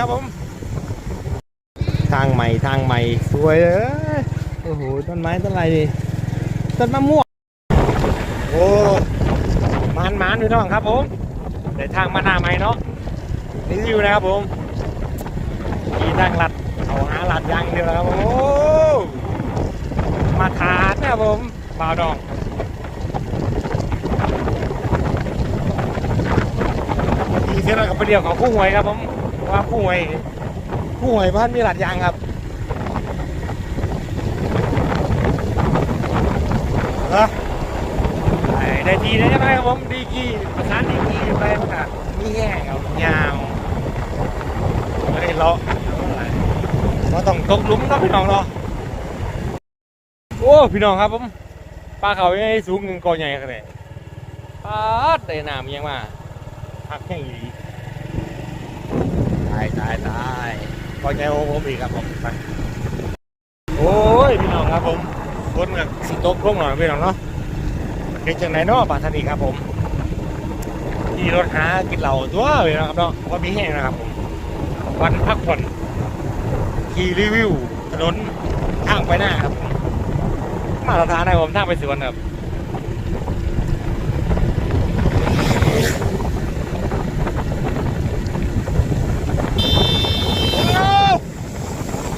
ครับผม ทางใหม่ทางใหม่สวยเลยโอ้โหต้นไม้ต้นอะไรดิต้นมะม่วงโอ้มานมานพี่น้องครับผมในทางมาหน้าใหม่เนาะนี่อยู่นะครับผมขี่ทางลัดเขาหาลัดอยางเดียวนะครับผมโอ้มาทานนะครับผมบ่าวดองดีเสียหน่อยกับประเดี๋ยวของคู่หวยครับผม ว่าคู่หวยคู่หวยบ้านมีหลัดยางครับเหรอไอ้ด้ทีได้ไหมครับผมดีกี่ประสานดีกี่ไปมันอะมีแห้งครับยาวเฮ้เลาะเราต้องตกลุมเนาะพี่น้องเนาะโอ้พี่น้องครับผมปลาเขายังสูงเงินกอใหญ่ขนาดนี้ปลาได้น้ำยังมาพักแห้งอยู่ดีายตายตายกอใหญ่โอ้ผมอีกครับผมไปโอ้ยพี่น้องครับผมคนกับสิตกลงหน่อยพี่น้องเนาะเป็นจังไหนเนาะปลาทันีครับผมขี่รถหากินเหล้าตัวพี่น้องครับเนาะเพรามีแห้งนะครับผมวันพักผ่อนขี่รีวิวถนนทางไปหน้าครับผมมาตรฐานนะผมทางไปสวนครับ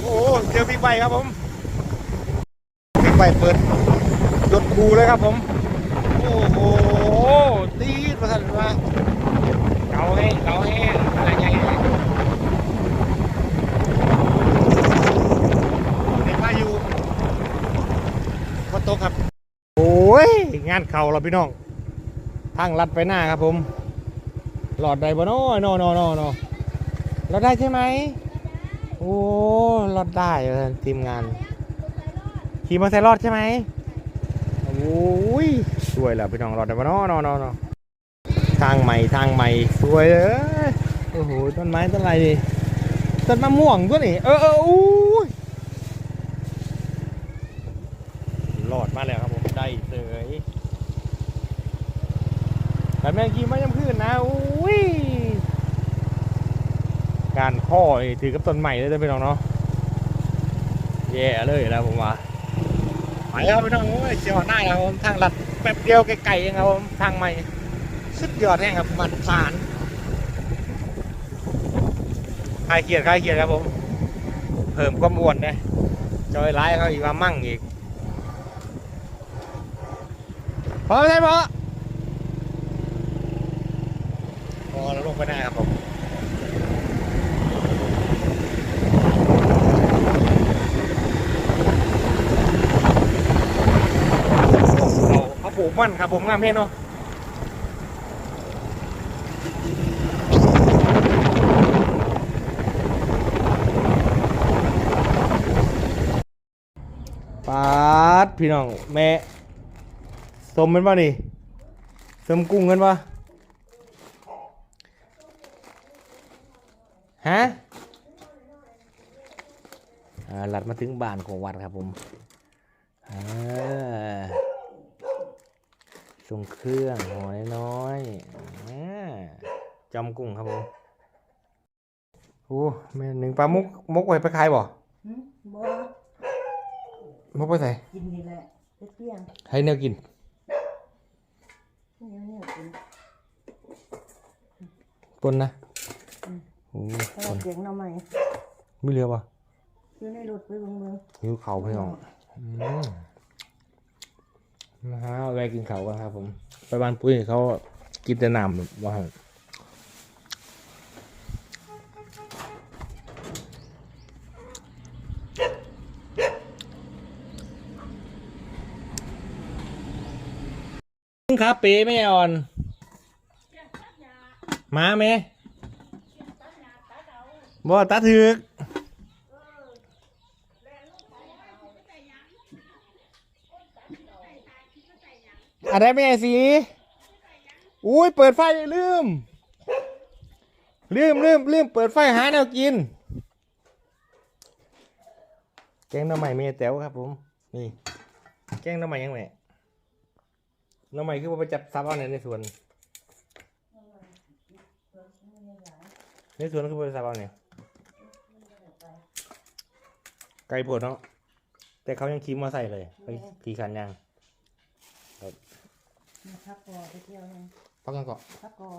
โอ้โหเจอบิ๊กไบ ค์ครับผมบิ๊กไบค์เปิดยดคูเลยครับผม โอ้โหตีดมาสั่นมาเกาให้เกาให้อะไรใหญ่เด็กพายุฝนตกครับ โอ้ย งานเข่าเราพี่น้อง ทางลัดไปหน้าครับผม หลอดใดบ่น้อนอนอนอนอเราได้ใช่ไหม โอ้รอดได้ทีมงานขี่มอเตอร์ไซค์รอดใช่ไหมโอ้ยสวยแล้วพี่น้องรอดได้ปะเนาะเนาะเนาะเนาะทางใหม่ทางใหม่สวยเลยโอ้โหต้นไม้ต้นอะไรดิต้นมะม่วงด้วยนี่เออเอออู้ยรอดมาแล้วครับผมได้เสยแต่แม่งขี่มาย่ำขึ้นนะอุ้ย การข้อถือกับต้นใหม่เลยนะพี่น้องเนาะแย่เลยแล้วผมว่าไปแล้วพี่น้องโอ้ยเชียวหน้าครับผมทางลัดแป๊บเดียวไกลๆเองครับผมทางใหม่สุดยอดแห่งครับมันผ่านคลายเกียดคลายเกียดครับผม เพิ่มความอ้วนนะจอยร้ายเขาอีกว่ามั่งอีกพอใช่พอพอแล้วลงไปหน้ครับผม เขาเขาปลู กมันครับผมงามเพชรเนาะปาดพี่น้องแม่สมเป็นป่ะนี่สมกุ้งกันป่ะฮะหลัดมาถึงบ้านของวัดครับผมอ่า ส่งเครื่องหอยน้อยอ่าจอมกุ้งครับผมโอ้แม่หนึ่งปลามุกมุกไว้ไปขายบ่หืมบ่มุกไปใส่กินนี่แหละเปรี้ยงให้แนวกินเหนียวเหนียวกินปนนะโอ้ถ้าปเรานเสียงหน่อไม้ไม่เหลือป่ะอยู่ในรถไปเบิ่งเบิ่งหิวเขาพี่น้องอืม นะฮะอาไปกินเขากันครับ ผม ไปบ้านปุ้ยเขากินแต่น้ำแบบว่าหั่นครับเป๊ไม่อ่อน มาไหมบ่ตาถึก อะไรไม่ไอสีอุ้ยเปิดไฟลืม ลืมลืมลืมเปิดไฟหาแนวกิน แกงหน้ำใหม่เมียแต๋วครับผม นี่ แกงหน้ำใหม่ยังไงหน้ำใหม่คือว่าไปจับซับเอาในในสวน ในสวนคือไปซับเอาเนี่ยไกลโพดเนาะแต่เขายังขี่มอไซค์เลยไปขี่คันยัง มาพักกอไปเที่ยวยังพักกันเกาะพักกอ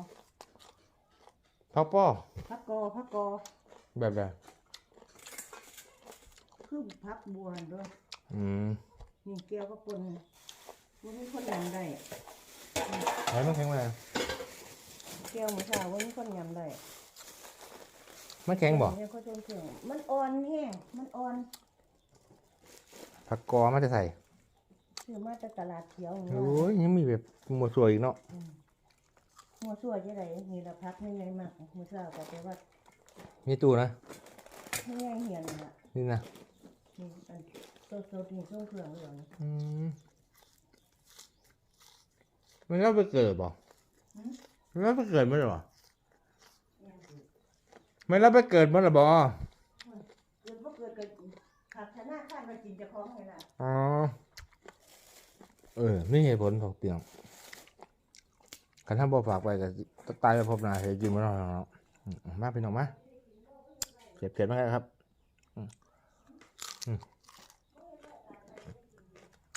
พักป้อพักกอพักกอแบบแบบคือพักบัวด้วยอืมนี่เกี่ยวกับคนว่ามีคนยำได้ไหนมันแข็งมาเกี่ยวหมูสาวว่ามีคนยำได้มันแข็งบ่เนี่ยเขาจนเสื่องมันอ่อนแห้งมันอ่อนผักกอมันจะใส่ ซื้อมาจากตลาดเขียวอย่างเงี้โอ้ยยังมีแบบหมวดสวยอีกเนาะหัวชั่วจะไหนมีละพักไม่ไงมากหมูสาวก็ไปว่ามีตู้นะไม่ไงเหียนน่ะนี่นะนี่อันตัวโซดนี่ช่วงเครื่องเหลืองอืมมันก็ไปเกิดบ่มันก็ไปเกิดมั้ยหรอมันแล้วไปเกิดมั้ยหรอบ่เกิดว่าเกิดเกิดขาดชนะข้านมากินจะคล้องไงล่ะอ๋อ เออนี่เหตุผลของเตียงคันถ้าบ่ฝากไปก็ตายไปพบนาเหตุจริงมันเนาะอืมมาพี่น้องมาเก็บเก็บมากครับ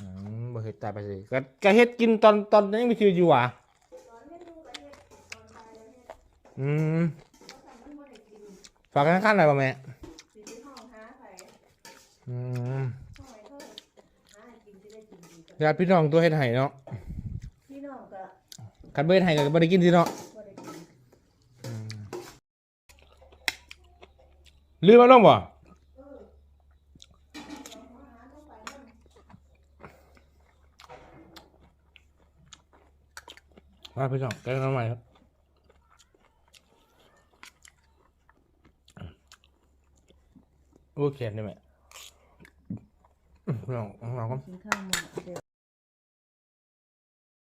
อืมบ่เฮ็ดตายไปสิก็เฮ็ดกินตอนตอนยังมีชีวิตอยู่หว่ะอืมฝากข้างๆหน่อยป่ะแม่ สิที่ห้องหาใส่ อืม ห้องไหนเขาหาให้กินจะได้กินดีกัน ญาติพี่น้องตัวเฮ็ดให้เนาะพี่น้องก็คันบ่เฮ็ดให้ก็บ่ได้กินสิเนาะบ่ได้กินลืมมาลงบ่มาพี่น้องแกงน้ำใหม่ครับโอ้เขียนได้ไหมอื้อพี่น้องของเราก็กินข้าวหมดเดี๋ยว